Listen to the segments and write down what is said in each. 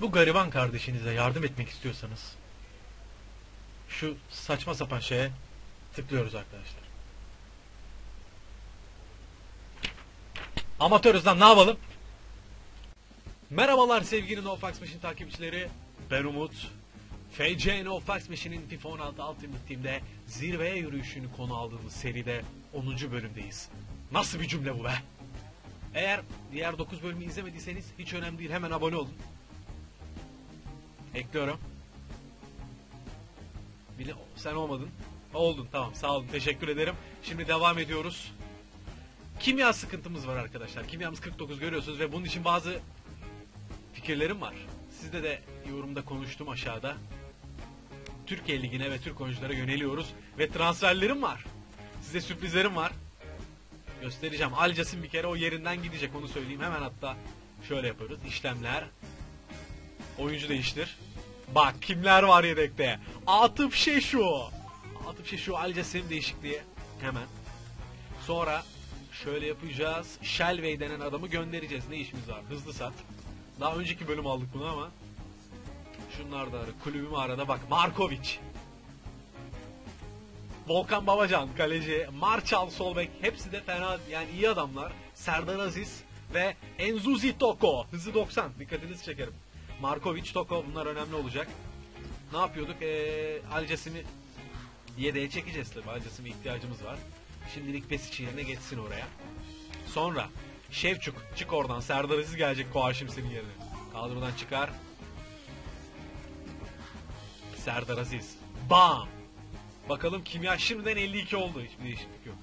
Bu gariban kardeşinize yardım etmek istiyorsanız şu saçma sapan şeye tıklıyoruz arkadaşlar. Amatörüz lan ne yapalım? Merhabalar sevgili NoFax Machine takipçileri. Ben Umut. FC NoFax Machine'in FIFA 16 Ultimate Team'de zirveye yürüyüşünü konu aldığımız seride 10. bölümdeyiz. Nasıl bir cümle bu be? Eğer diğer 9 bölümü izlemediyseniz hiç önemli değil hemen abone olun. Ekliyorum. Bile sen olmadın. Oldun tamam sağ olun teşekkür ederim. Şimdi devam ediyoruz. Kimya sıkıntımız var arkadaşlar. Kimyamız 49 görüyorsunuz ve bunun için bazı fikirlerim var. Sizde de yorumda konuştum aşağıda. Türkiye Ligi'ne ve Türk oyunculara yöneliyoruz ve transferlerim var. Size sürprizlerim var. Göstereceğim. Alcas'ın bir kere o yerinden gidecek onu söyleyeyim. Hemen hatta şöyle yaparız. İşlemler. Oyuncu değiştir. Bak kimler var yedekte. Atıf Şeşu. Atıf Şeşu Alcas'ın değişikliği. Hemen. Sonra şöyle yapacağız. Shelway denen adamı göndereceğiz. Ne işimiz var? Hızlı sat. Daha önceki bölüm aldık bunu ama. Şunlar da ara. Kulübümü arada bak. Markovic. Volkan Babacan kaleci, Marçal Solbek hepsi de fena yani iyi adamlar. Serdar Aziz ve Enzuzi Toko hızı 90 dikkatinizi çekerim. Markovic Toko bunlar önemli olacak. Ne yapıyorduk? Ee, Alcasim'i yedeğe çekeceğiz tabii. Alcasim'e ihtiyacımız var. Şimdilik Pesic yerine geçsin oraya. Sonra Şevçuk çık oradan. Serdar Aziz gelecek Koaşim senin yerine. Kadrodan çıkar. Serdar Aziz. Bam! Bakalım kimya şimdiden 52 oldu. Hiçbir değişiklik yok.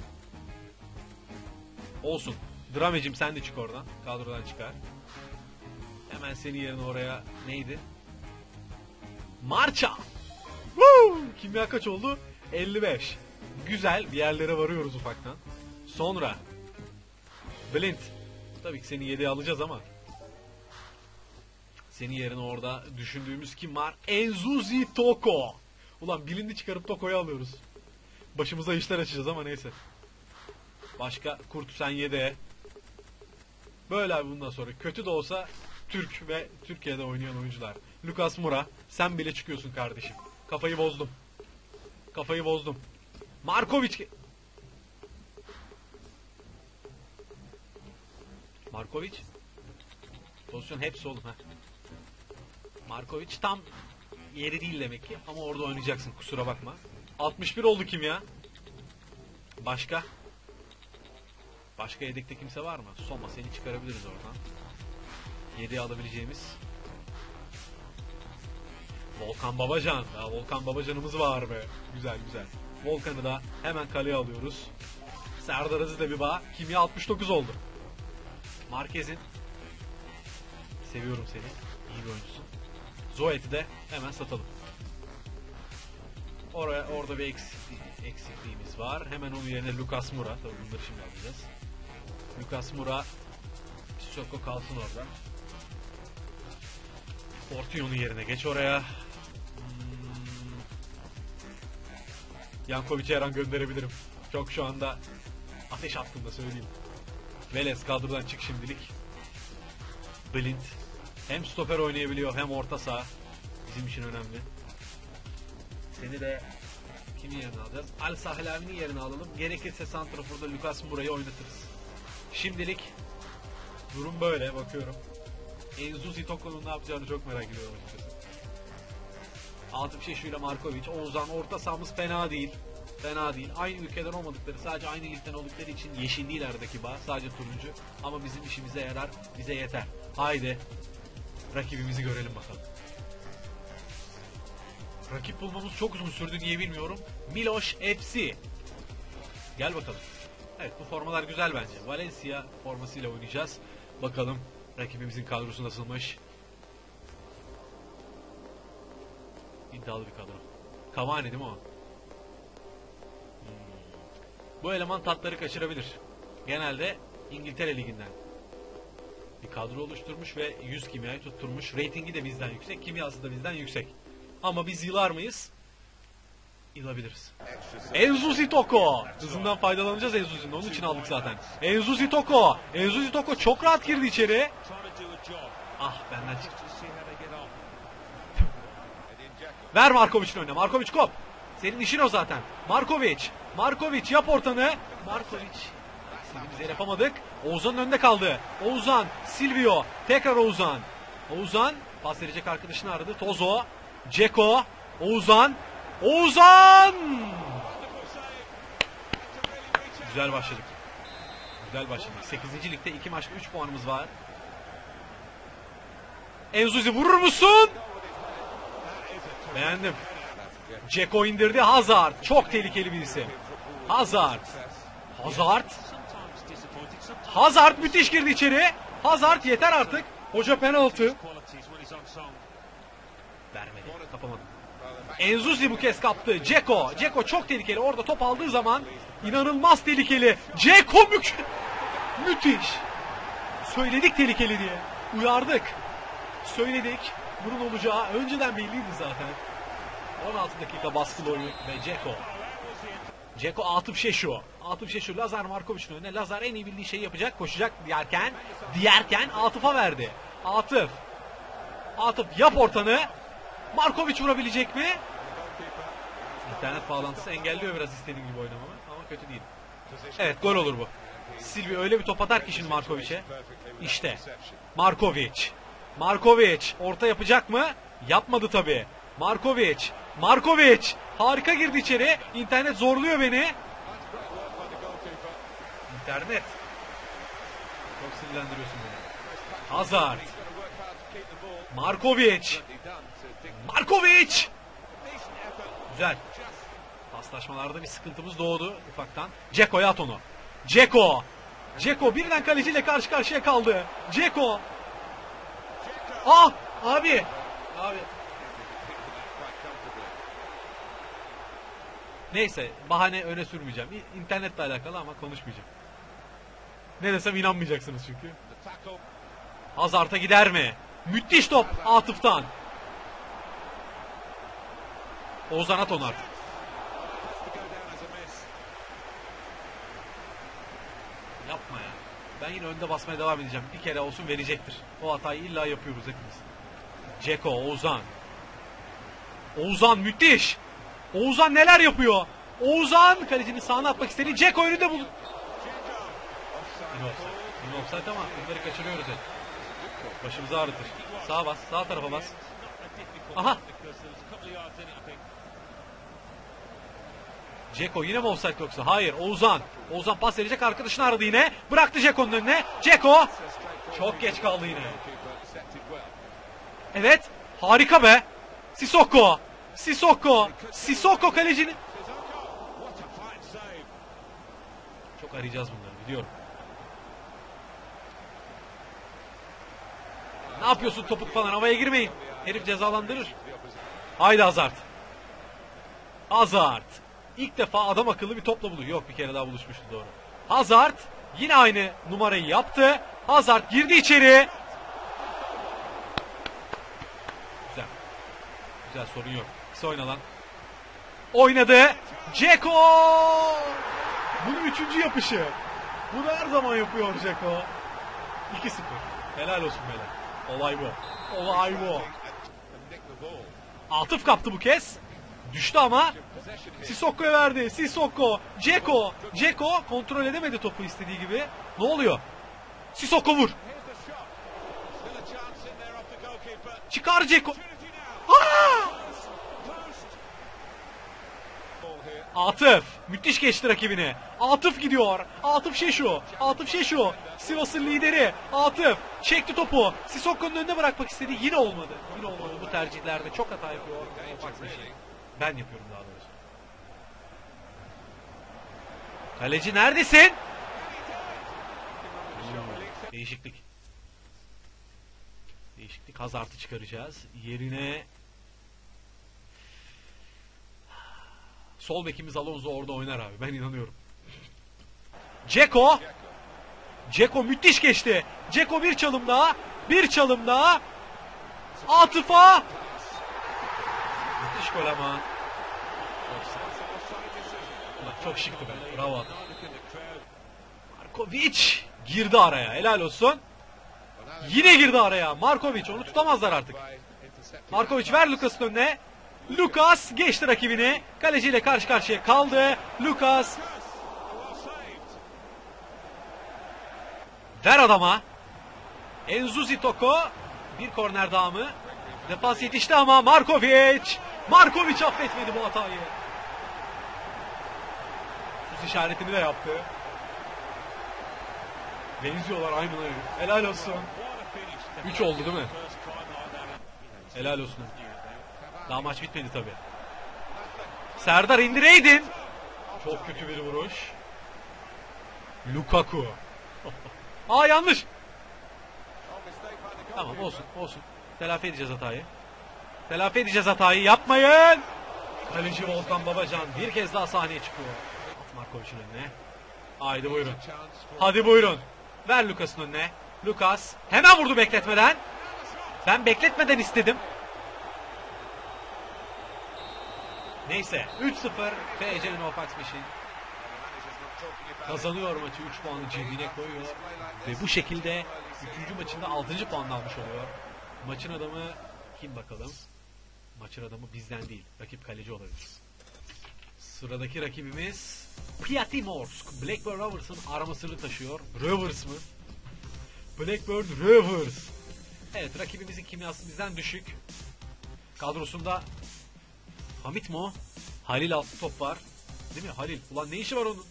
Olsun. Dramecim sen de çık oradan. Kadrodan çıkar. Hemen senin yerine oraya neydi? Marça! Woo! Kimya kaç oldu? 55. Güzel bir yerlere varıyoruz ufaktan. Sonra Blint. Tabii ki seni yedeğe alacağız ama senin yerine orada düşündüğümüz kim var? Enzuzi Toko. Ulan bilindi çıkarıp Toko'yu alıyoruz. Başımıza işler açacağız ama neyse. Başka Kurt sen yedeğe. Böyle abi bundan sonra. Kötü de olsa Türk ve Türkiye'de oynayan oyuncular. Lucas Moura sen bile çıkıyorsun kardeşim. Kafayı bozdum. Kafayı bozdum. Markovic. Markovic. Pozisyon hepsi oğlum ha. Markovic tam yeri değil demek ki ama orada oynayacaksın kusura bakma. 61 oldu kim ya? Başka? Başka yedekte kimse var mı? Soma seni çıkarabiliriz oradan. 7'ye alabileceğimiz. Volkan Babacan. Ya Volkan Babacan'ımız var be. Güzel güzel. Volkan'ı da hemen kaleye alıyoruz. Serdar Aziz de bir bağ. Kimya 69 oldu. Marquez'in seviyorum seni. İyi bir oyuncusun. Zoet'i de hemen satalım. Oraya orada bir eksikliği, eksikliğimiz var. Hemen onun yerine Lucas Moura. Tabii bunları şimdi alacağız. Lucas Moura Sissoko kalsın orada. Portion'un yerine geç oraya. Hmm. Yankovic'i her an gönderebilirim. Çok şu anda ateş hattında söyleyeyim. Velez kadrodan çık şimdilik. Blind hem stoper oynayabiliyor hem orta saha. Bizim için önemli. Seni de kimin yerine alacağız? Al Sahlavi'nin yerine alalım. Gerekirse Santrafor'da Lucas Moura'yı oynatırız. Şimdilik durum böyle bakıyorum. Enzuzi Toko'nun ne yapacağını çok merak ediyorum açıkçası. Altı bir şey şuyla Markovic, Oğuzhan orta sahamız fena değil. Fena değil. Aynı ülkeden olmadıkları, sadece aynı ligden oldukları için yeşil değil aradaki bağ. Sadece turuncu. Ama bizim işimize yarar, bize yeter. Haydi rakibimizi görelim bakalım. Rakip bulmamız çok uzun sürdü diye bilmiyorum. Miloš FC. Gel bakalım. Evet bu formalar güzel bence. Valencia formasıyla oynayacağız. Bakalım rakibimizin kadrosu nasılmış. İddialı bir kadro. Cavani değil mi o? Hmm. Bu eleman tatları kaçırabilir. Genelde İngiltere Ligi'nden bir kadro oluşturmuş ve 100 kimyayı tutturmuş. Ratingi de bizden yüksek, kimyası da bizden yüksek. Ama biz yılar mıyız? Yılabiliriz. Enzuzi Toko. Hızından faydalanacağız Enzuzi'nin. Onun için aldık zaten. Enzuzi Toko. Enzuzi Toko çok rahat girdi içeri. Ah benden çıktı. Ver Markovic'in önüne. Markovic kop. Senin işin o zaten. Markovic. Markovic yap ortanı. Markovic. Biz yapamadık. Oğuzhan'ın önünde kaldı. Oğuzhan, Silvio, tekrar Oğuzhan. Oğuzhan pas verecek arkadaşını aradı. Tozo, Ceko, Oğuzhan, Oğuzhan! Güzel başladık. Güzel başladık. 8. ligde 2 maçta 3 puanımız var. Enzuzi vurur musun? Beğendim. Ceko indirdi. Hazard. Çok tehlikeli bir isim. Hazard. Hazard. Hazard müthiş girdi içeri. Hazard yeter artık. Hoca penaltı. Vermedi. Kapamadı. Enzuzi bu kez kaptı. Ceko. Ceko çok tehlikeli. Orada top aldığı zaman inanılmaz tehlikeli. Ceko mük müthiş. Söyledik tehlikeli diye. Uyardık. Söyledik. Bunun olacağı önceden belliydi zaten. 16 dakika baskılı oyun ve Ceko. Ceko Atıf Şeşu. Atıf Şeşu Lazar Markovic'in önüne. Lazar en iyi bildiği şeyi yapacak. Koşacak diyerken, diyerken Atıf'a verdi. Atıf. Atıf yap ortanı. Markovic vurabilecek mi? İnternet bağlantısı engelliyor biraz istediğim gibi oynamamı ama kötü değil. Evet gol olur bu. Silvi öyle bir top atar ki şimdi Markovic'e. İşte. Markovic. Markovic orta yapacak mı? Yapmadı tabi. Markovic. Markovic. Harika girdi içeri. İnternet zorluyor beni. İnternet. Çok sinirlendiriyorsun beni. Hazard. Markovic. Markovic. Güzel. Paslaşmalarda bir sıkıntımız doğdu ufaktan. Ceko'ya at onu. Ceko. Ceko birden kaleciyle karşı karşıya kaldı. Ceko. Ah abi. Abi. Neyse bahane öne sürmeyeceğim. İnternetle alakalı ama konuşmayacağım. Ne desem inanmayacaksınız çünkü. Hazard'a gider mi? Müthiş top Atıf'tan. Oğuzhan at onu artık. Yapma ya. Ben yine önde basmaya devam edeceğim. Bir kere olsun verecektir. O hatayı illa yapıyoruz hepimiz. Ceko, Oğuzhan. Oğuzhan müthiş. Oğuzhan neler yapıyor? Oğuzhan kalecinin sağına atmak istedi. Ceko önünde buldu. Yine offside. Yine offside ama bunları kaçırıyoruz hep. Başımızı ağrıtır. Sağa bas, sağ tarafa bas. Aha. Ceko yine mi offside yoksa? Hayır. Oğuzhan. Oğuzhan pas verecek arkadaşını aradı yine. Bıraktı Ceko'nun önüne. Ceko. Çok geç kaldı yine. Evet. Harika be. Sissoko. Sissoko. Sissoko kalecinin. Çok arayacağız bunları biliyorum. Ne yapıyorsun topuk falan havaya girmeyin. Herif cezalandırır. Haydi Hazard. Hazard. İlk defa adam akıllı bir topla buluyor. Yok bir kere daha buluşmuştu doğru. Hazard yine aynı numarayı yaptı. Hazard girdi içeri. Güzel. Güzel sorun yok. Kısa oyna lan. Oynadı. Ceko. Bunun üçüncü yapışı. Bunu her zaman yapıyor Ceko. 2-0. Helal olsun beyler. Olay bu. Olay bu. Atıf kaptı bu kez. Düştü ama Sissoko'ya verdi. Sissoko. Ceko. Ceko kontrol edemedi topu istediği gibi. Ne oluyor? Sissoko vur. Çıkar Ceko. Atıf. Müthiş geçti rakibini. Atıf gidiyor. Atıf Şeşu. Atıf Şeşu. Sivas'ın lideri. Atıf. Çekti topu. Sissoko'nun önüne bırakmak istedi. Yine olmadı. Yine olmadı bu tercihlerde. Çok hata yapıyor. Ben yapıyorum daha doğrusu. Kaleci neredesin? Değişiklik. Değişiklik. Hazard'ı çıkaracağız. Yerine Sol bekimiz Alonso orada oynar abi. Ben inanıyorum. Ceko. Ceko müthiş geçti. Ceko bir çalım daha. Bir çalım daha. Atıfa. Müthiş gol ama. Ulan çok şıktı be. Bravo Atıf. Markovic girdi araya. Helal olsun. Yine girdi araya. Markovic onu tutamazlar artık. Markovic ver Lucas'ın önüne. Lucas geçti rakibini. Kaleciyle karşı karşıya kaldı. Lucas ver adama. Enzuzi Toko bir korner daha mı? Defans yetişti ama Markovic. Markovic affetmedi bu hatayı. Sus işaretini de yaptı. Benziyorlar aynen öyle. Helal olsun. 3 oldu değil mi? Helal olsun. Daha maç bitmedi tabi. Serdar indireydin. Çok kötü bir vuruş. Lukaku. Aa yanlış. Tamam olsun olsun. Telafi edeceğiz hatayı. Telafi edeceğiz hatayı. Yapmayın. Kaleci Volkan Babacan bir kez daha sahneye çıkıyor. Markovic'in önüne. Haydi buyurun. Hadi buyurun. Ver Lucas'ın önüne. Lucas hemen vurdu bekletmeden. Ben bekletmeden istedim. Neyse 3-0 FC'nin Ofax Machine kazanıyor maçı 3 puanı cebine koyuyor. Ve bu şekilde 3. maçında 6. puan almış oluyor. Maçın adamı kim bakalım? Maçın adamı bizden değil. Rakip kaleci olabilir. Sıradaki rakibimiz Piatimorsk. Blackburn Rovers'ın aramasını taşıyor. Rovers mı? Blackburn Rovers. Evet rakibimizin kimyası bizden düşük. Kadrosunda Hamit mi o? Halil altı top var. Değil mi Halil? Ulan ne işi var onun?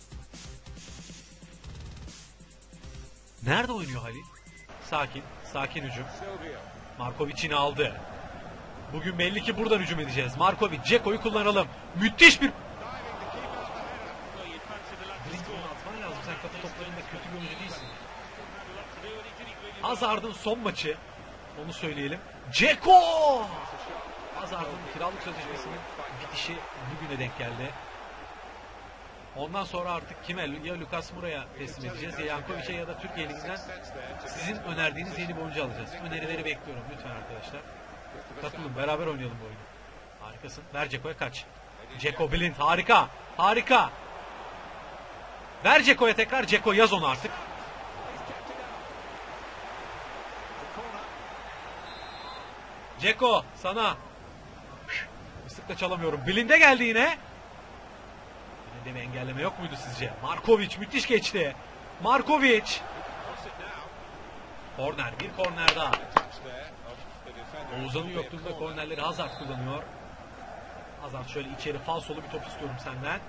Nerede oynuyor Halil? Sakin. Sakin hücum. Markovic yine aldı. Bugün belli ki buradan hücum edeceğiz. Markovic, Ceko'yu kullanalım. Müthiş bir... Atman lazım. Hazard'ın son maçı. Onu söyleyelim. Ceko! Hazard'ın kiralık sözleşmesinin bitişi bugüne denk geldi. Ondan sonra artık kime? Ya Lucas Moura'ya teslim edeceğiz ya Yankovic'e ya da Türkiye Ligi'nden sizin önerdiğiniz yeni bir oyuncu alacağız. Önerileri bekliyorum lütfen arkadaşlar. Katılın beraber oynayalım bu oyunu. Harikasın. Ver Ceko'ya kaç. Ceko Blind harika. Harika. Ver Ceko'ya tekrar. Ceko yaz onu artık. Ceko sana. Islıkla çalamıyorum. Blind'e geldi yine. Blind'e bir engelleme yok muydu sizce? Markovic müthiş geçti. Markovic. Korner. Bir korner daha. Oğuzhan'ın yokluğunda kornerleri Hazard kullanıyor. Hazard şöyle içeri falsolu bir top istiyorum senden.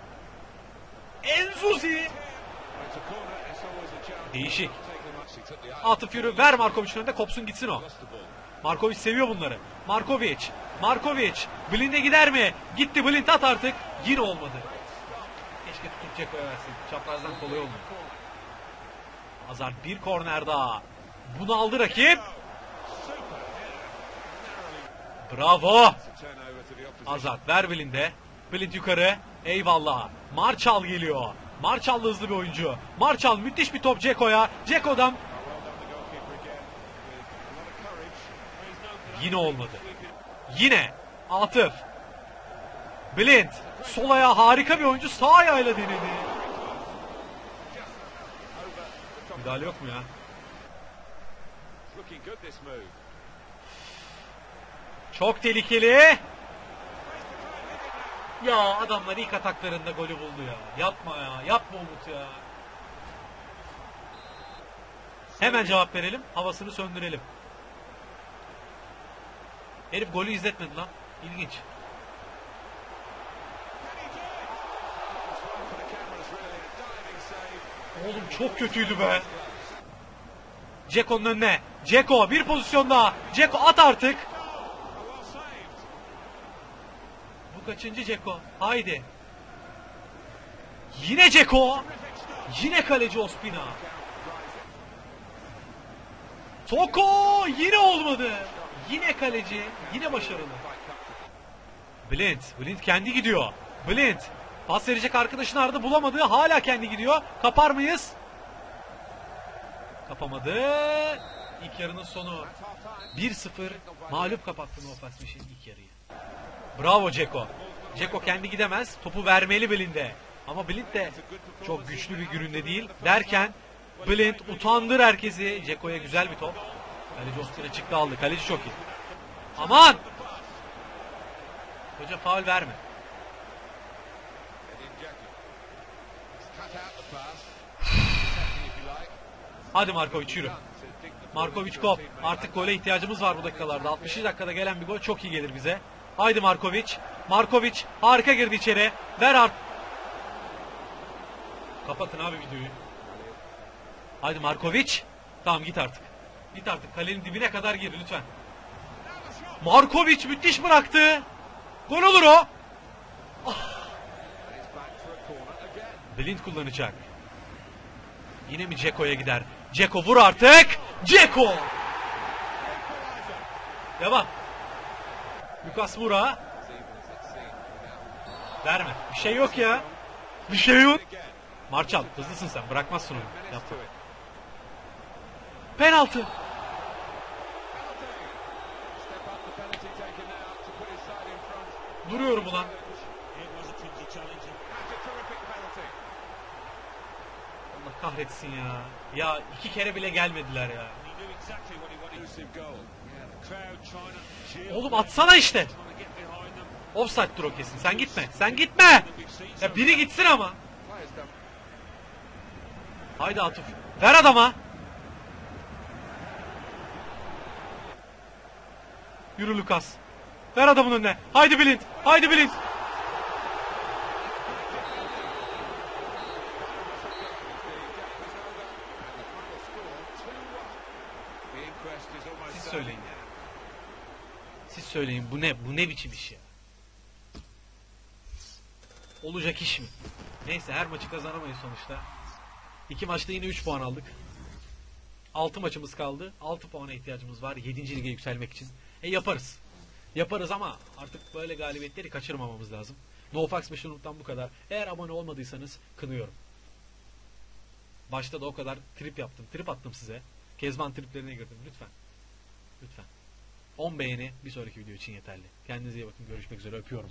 Enzuzi. Değişik. Atıf yürü ver Markovic'in önünde kopsun gitsin o. Markovic seviyor bunları. Markovic. Markovic. Blind'e gider mi? Gitti Blind at artık. Yine olmadı. Keşke tutup Ceko'ya versin. Çaprazdan kolay oldu. Hazard bir korner daha. Bunu aldı rakip. Bravo. Hazard ver Blind'e. Blind yukarı. Eyvallah. Marçal geliyor. Marçal hızlı bir oyuncu. Marçal müthiş bir top Ceko'ya. Ceko'dan Yine olmadı. Yine Atıf. Blind. Sol ayağı harika bir oyuncu. Sağ ayağıyla denedi. Müdahale yok mu ya? Çok tehlikeli. Ya adamlar ilk ataklarında golü buldu ya. Yapma ya. Yapma Umut ya. Hemen cevap verelim. Havasını söndürelim. Herif golü izletmedi lan. İlginç. Oğlum çok kötüydü be. Ceko'nun önüne. Ceko bir pozisyon daha. Ceko at artık. Kaçıncı Ceko? Haydi. Yine Ceko. Yine kaleci Ospina. Toko yine olmadı. Yine kaleci, yine başarılı. Blind, Blind kendi gidiyor. Blind, pas verecek arkadaşını aradı bulamadı. Hala kendi gidiyor. Kapar mıyız? Kapamadı. İlk yarının sonu. 1-0 mağlup kapattı Nofas Miş'in ilk yarıyı. Bravo Ceko. Ceko kendi gidemez. Topu vermeli Blind'e. Ama Blind de çok güçlü bir gününde değil. Derken Blind utandır herkesi. Ceko'ya güzel bir top. Kaleci Ospina çıktı aldı. Kaleci çok iyi. Aman! Hoca faul verme. Hadi Markovic yürü. Markovic kop. Artık gole ihtiyacımız var bu dakikalarda. 60. dakikada gelen bir gol çok iyi gelir bize. Haydi Markovic. Markovic harika girdi içeri. Ver art. Kapatın abi videoyu. Haydi Markovic. Tamam git artık. Git artık. Kalenin dibine kadar gir lütfen. Markovic müthiş bıraktı. Gol olur o. Blind kullanacak. Yine mi Ceko'ya gider? Ceko vur artık. Ceko. Devam. Lucas Moura. Verme. Bir şey yok ya. Bir şey yok. Marçal hızlısın sen. Bırakmazsın onu. Yaptı. Penaltı. Duruyorum ulan. Allah kahretsin ya. Ya iki kere bile gelmediler ya. Oğlum atsana işte. Offside'dur o kesin. Sen gitme. Sen gitme. Ya biri gitsin ama. Haydi Atıf. Ver adama. Yürü Lucas. Ver adamın önüne. Haydi Blind. Haydi Blind. Siz söyleyin ya. Siz söyleyin bu ne? Bu ne biçim iş ya? Olacak iş mi? Neyse her maçı kazanamayız sonuçta. İki maçta yine 3 puan aldık. 6 maçımız kaldı. 6 puana ihtiyacımız var 7. lige yükselmek için. E yaparız. Yaparız ama artık böyle galibiyetleri kaçırmamamız lazım. NoFax 5 bu kadar. Eğer abone olmadıysanız kınıyorum. Başta da o kadar trip yaptım. Trip attım size. Kezban triplerine girdim. Lütfen. Lütfen. 10 beğeni bir sonraki video için yeterli. Kendinize iyi bakın. Görüşmek üzere. Öpüyorum.